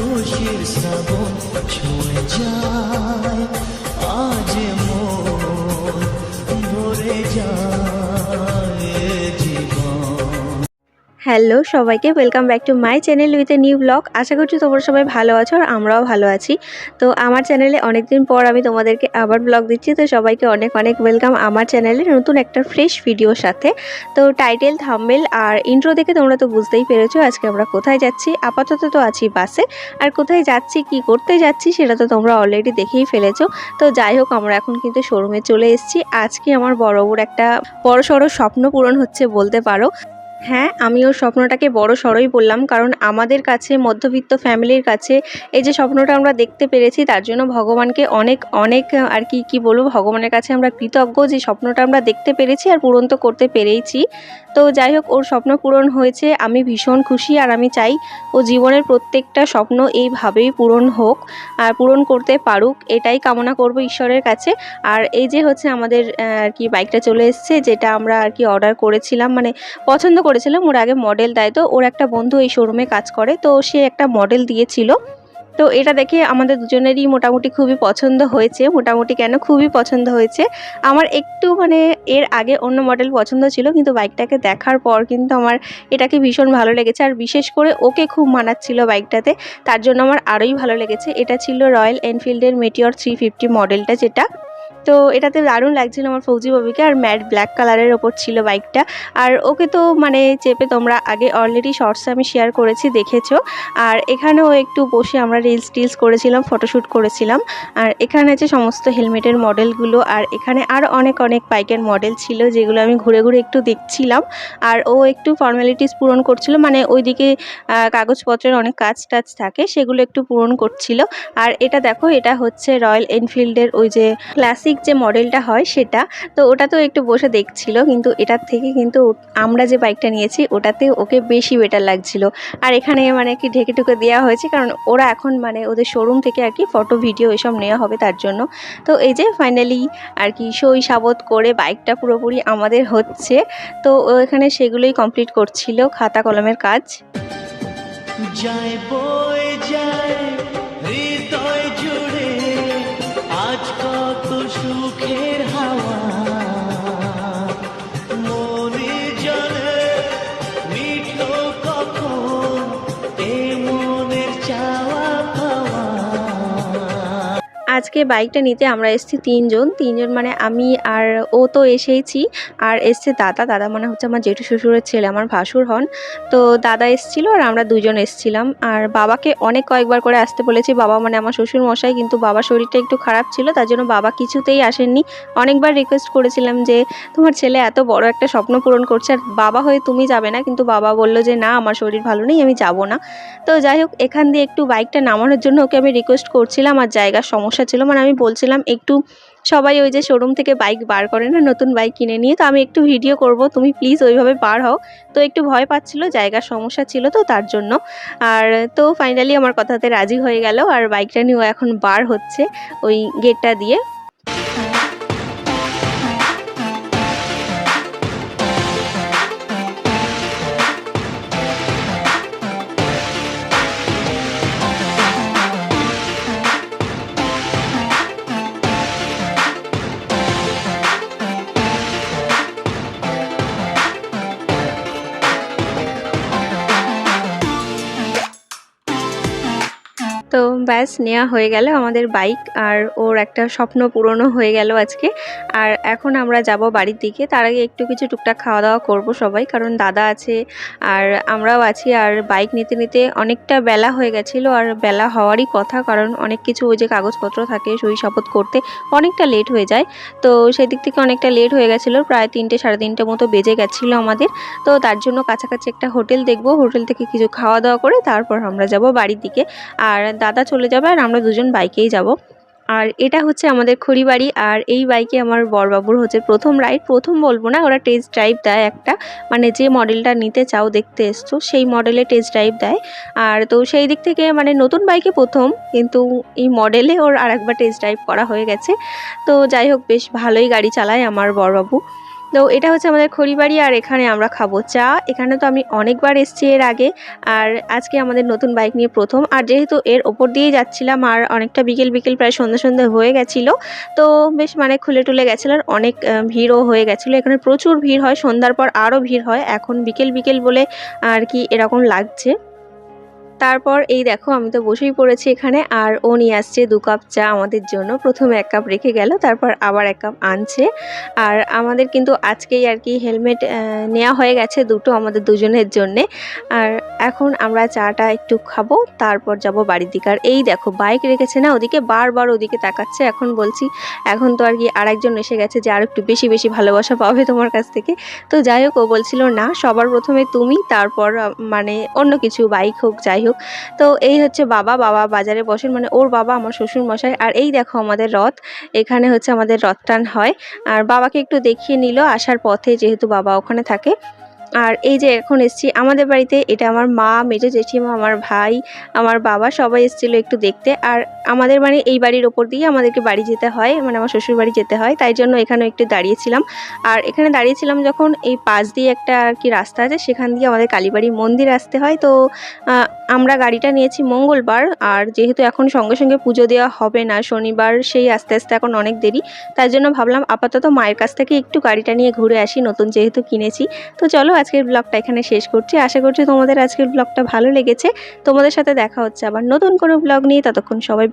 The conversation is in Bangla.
খুশির সাবন ছুঁয়ে যায়। আজ মন ভরে যায়। হ্যালো সবাইকে welcome back to my channel with a new blog আশা করছি তোমরা সবাই ভালো আছো আর আমরাও ভালো আছি। তো আমার চ্যানেলে অনেকদিন পর আমি তোমাদেরকে আবার ব্লগ দিচ্ছি, তো সবাইকে অনেক অনেক ওয়েলকাম আমার চ্যানেলে নতুন একটা ফ্রেশ ভিডিওর সাথে। তো টাইটেল থাম্বেল আর ইন্ট্রো দেখে তোমরা তো বুঝতেই পেরেছ আজকে আমরা কোথায় যাচ্ছি। আপাতত তো আছি বাসে। আর কোথায় যাচ্ছি, কি করতে যাচ্ছি সেটা তো তোমরা অলরেডি দেখেই ফেলেছো। তো যাই হোক, আমরা এখন কিন্তু শোরুমে চলে এসেছি। আজকে আমার বড় বড় একটা বড় সড়ো স্বপ্ন পূরণ হচ্ছে বলতে পারো। হ্যাঁ আমি ওর স্বপ্নটাকে বড় সড়ই বললাম, কারণ আমাদের কাছে, মধ্যবিত্ত ফ্যামিলির কাছে এই যে স্বপ্নটা আমরা দেখতে পেরেছি, তার জন্য ভগবানকে অনেক অনেক, আর কি কি বলব, ভগবানের কাছে আমরা কৃতজ্ঞ যে স্বপ্নটা আমরা দেখতে পেরেছি আর পূরণ তো করতে পেরেইছি। তো যাই হোক, ওর স্বপ্ন পূরণ হয়েছে, আমি ভীষণ খুশি আর আমি চাই ও জীবনের প্রত্যেকটা স্বপ্ন এইভাবেই পূরণ হোক, আর পূরণ করতে পারুক, এটাই কামনা করব ঈশ্বরের কাছে। আর এই যে হচ্ছে আমাদের আর কি বাইকটা চলে এসেছে, যেটা আমরা আর কি অর্ডার করেছিলাম মানে পছন্দ করেছিলাম, ওর আগে মডেল দেয়। তো ওর একটা বন্ধু এই শোরুমে কাজ করে, তো সে একটা মডেল দিয়েছিল। তো এটা দেখে আমাদের দুজনেরই মোটামুটি খুবই পছন্দ হয়েছে, মোটামুটি কেন খুবই পছন্দ হয়েছে। আমার একটু মানে এর আগে অন্য মডেল পছন্দ ছিল, কিন্তু বাইকটাকে দেখার পর কিন্তু আমার এটাকে ভীষণ ভালো লেগেছে। আর বিশেষ করে ওকে খুব মানাচ্ছিল বাইকটাতে তার জন্য আমার আরোই ভালো লেগেছে। এটা ছিল রয়্যাল এনফিল্ডের মেটিওর থ্রি ফিফটি মডেলটা যেটা। তো এটাতে দারুণ লাগছিল আমার ফৌজি ববিকে আর ম্যাট ব্ল্যাক কালারের ওপর ছিল বাইকটা। আর ওকে তো মানে চেপে তোমরা আগে অলরেডি শর্টসে আমি শেয়ার করেছি, দেখেছ। আর এখানেও একটু বসে আমরা রিলস টিলস করেছিলাম ফটোশ্যুট করেছিলাম। আর এখানে আছে সমস্ত হেলমেটের মডেলগুলো আর এখানে আর অনেক অনেক বাইকের মডেল ছিল, যেগুলো আমি ঘুরে ঘুরে একটু দেখছিলাম। আর ও একটু ফর্মালিটিস পূরণ করছিল মানে ওইদিকে কাগজপত্রের অনেক কাজ টাজ থাকে, সেগুলো একটু পূরণ করছিল। আর এটা দেখো, এটা হচ্ছে রয়্যাল এনফিল্ডের ওই যে ক্লাসিক যে মডেলটা হয় সেটা। তো ওটা তো একটু বসে দেখছিল, কিন্তু এটার থেকে কিন্তু আমরা যে বাইকটা নিয়েছি, ওটাতে ওকে বেশি বেটার লাগছিল। আর এখানে মানে কি ঢেকে ঢুকে দেওয়া হয়েছে, কারণ ওরা এখন মানে ওদের শোরুম থেকে আর কি ফটো ভিডিও এসব নেওয়া হবে তার জন্য। তো এই যে ফাইনালি আর কি সই সাবত করে বাইকটা পুরোপুরি আমাদের হচ্ছে, তো এখানে সেগুলোই কমপ্লিট করছিল খাতা কলমের কাজ। যায় আজকে বাইকটা নিতে আমরা এসেছি তিনজন। তিনজন মানে আমি আর ও তো এসেইছি। আর এসছে দাদা। দাদা মানে হচ্ছে আমার জেঠু শ্বশুরের ছেলে, আমার ভাসুর হন। তো দাদা এসেছিল আর আমরা দুজন এসেছিলাম। আর বাবাকে অনেক কয়েকবার করে আসতে বলেছি। বাবা মানে আমার শ্বশুর মশাই কিন্তু বাবার শরীরটা একটু খারাপ ছিল, তার জন্য বাবা কিছুতেই আসেননি। অনেকবার রিকোয়েস্ট করেছিলাম যে, তোমার ছেলে এত বড় একটা স্বপ্ন পূরণ করছে, আর বাবা হয়ে তুমি যাবে না? কিন্তু বাবা বলল যে, না, আমার শরীর ভালো নেই, আমি যাব না। তো যাই হোক, এখান দিয়ে একটু বাইকটা নামানোর জন্য ওকে আমি রিকোয়েস্ট করছিলাম। আর জায়গার সমস্যা ছিল মানে আমি বলছিলাম, একটু সবাই ওই যে শোরুম থেকে বাইক বার করে না, নতুন বাইক কিনে নিয়ে, তো আমি একটু ভিডিও করব, তুমি প্লিজ ওইভাবে বার হও। তো একটু ভয় পাচ্ছিল, জায়গার সমস্যা ছিল তো তার জন্য। আর তো ফাইনালি আমার কথাতে রাজি হয়ে গেল, আর বাইকটা নিয়েও এখন বার হচ্ছে, ওই গেটটা দিয়ে। ব্যাস নেওয়া হয়ে গেল আমাদের বাইক আর ওর একটা স্বপ্ন পূরণও হয়ে গেল আজকে। আর এখন আমরা যাব বাড়ির দিকে। তার আগে একটু কিছু টুকটাক খাওয়া দাওয়া করব সবাই, কারণ দাদা আছে আর আমরাও আছি। আর বাইক নিতে নিতে অনেকটা বেলা হয়ে গেছিল আর বেলা হওয়ারই কথা, কারণ অনেক কিছু ওই যে কাগজপত্র থাকে, সই শপথ করতে অনেকটা লেট হয়ে যায়। তো সেই দিক থেকে অনেকটা লেট হয়ে গেছিল, প্রায় তিনটে সাড়ে তিনটে মতো বেজে গেছিল আমাদের। তো তার জন্য কাছাকাছি একটা হোটেল দেখব। হোটেল থেকে কিছু খাওয়া দাওয়া করে তারপর আমরা যাব বাড়ির দিকে। আর দাদা চলে যাবে আর আমরা দুজন বাইকেই যাব। আর এটা হচ্ছে আমাদের খড়িবাড়ি আর এই বাইকে আমার বরবাবুর হচ্ছে প্রথম রাইড। প্রথম বলব না, ওরা টেস্ট ড্রাইভ দেয় একটা। মানে যে মডেলটা নিতে চাও দেখতে এসছো, সেই মডেলে টেস্ট ড্রাইভ দেয়। আর তো সেই দিক থেকে মানে নতুন বাইকে প্রথম, কিন্তু এই মডেলে ওর আরেকবার টেস্ট ড্রাইভ করা হয়ে গেছে। তো যাই হোক, বেশ ভালোই গাড়ি চালায় আমার বরবাবু। তো এটা হচ্ছে আমাদের খড়িবাড়ি আর এখানে আমরা খাব চা। এখানে তো আমি অনেকবার এসেছি এর আগে। আর আজকে আমাদের নতুন বাইক নিয়ে প্রথম। আর যেহেতু এর ওপর দিয়েই যাচ্ছিলাম, আর অনেকটা বিকেল বিকেল প্রায় সন্ধ্যে সন্ধ্যে হয়ে গেছিল, তো বেশ মানে খুলে টুলে গেছিল আর অনেক ভিড়ও হয়ে গেছিল। এখানে প্রচুর ভিড় হয়, সন্ধ্যার পর আরও ভিড় হয়। এখন বিকেল বিকেল বলে আর কি এরকম লাগছে। তারপর এই দেখো, আমি তো বসেই পড়েছি এখানে। আর ও নিয়ে আসছে দু কাপ চা আমাদের জন্য। প্রথমে এক কাপ রেখে গেল, তারপর আবার এক কাপ আনছে। আর আমাদের কিন্তু আজকেই আর কি হেলমেট নেওয়া হয়ে গেছে দুটো আমাদের দুজনের জন্যে। আর এখন আমরা চাটা একটু খাব, তারপর যাব বাড়ির দিকে। আর এই দেখো, বাইক রেখেছে না ওদিকে, বারবার ওদিকে তাকাচ্ছে। এখন বলছি, এখন তো আর কি আরেকজন এসে গেছে যে আর একটু বেশি বেশি ভালোবাসা পাবে তোমার কাছ থেকে। তো যাই হোক, ও বলছিল, না, সবার প্রথমে তুমি, তারপর মানে অন্য কিছু, বাইক হোক, যাই হোক তো এই হচ্ছে বাবা বাবা বাজারে বসেন মানে ওর বাবা আমার শ্বশুর মশাই আর এই দেখো আমাদের রথ, এখানে হচ্ছে আমাদের রথ টান হয়। আর বাবাকে একটু দেখিয়ে নিল, আসার পথে যেহেতু বাবা ওখানে থাকে। আর এই যে এখন এসছি, আমাদের বাড়িতে এটা আমার মা, মেজো জেঠিমা, আমার ভাই, আমার বাবা সবাই এসেছিল একটু দেখতে। আর আমাদের মানে এই বাড়ির ওপর দিয়ে আমাদেরকে বাড়ি যেতে হয় মানে আমার শ্বশুর বাড়ি যেতে হয়, তাই জন্য এখানে একটু দাঁড়িয়েছিলাম। আর এখানে দাঁড়িয়েছিলাম যখন এই পাশ দিয়ে একটা আর কি রাস্তা আছে, সেখান দিয়ে আমাদের কালীবাড়ি মন্দির আসতে হয়। তো আমরা গাড়িটা নিয়েছি মঙ্গলবার, আর যেহেতু এখন সঙ্গে সঙ্গে পুজো দেওয়া হবে না, শনিবার সেই আস্তে আস্তে এখন অনেক দেরি, তাই জন্য ভাবলাম আপাতত মায়ের কাছ থেকে একটু গাড়িটা নিয়ে ঘুরে আসি, নতুন যেহেতু কিনেছি। তো চলো আজকের ব্লগটা এখানে শেষ করছি। আশা করছি তোমাদের আজকের ব্লগটা ভালো লেগেছে। তোমাদের সাথে দেখা হচ্ছে আবার নতুন কোনো ব্লগ নিয়ে, ততক্ষণ সবাই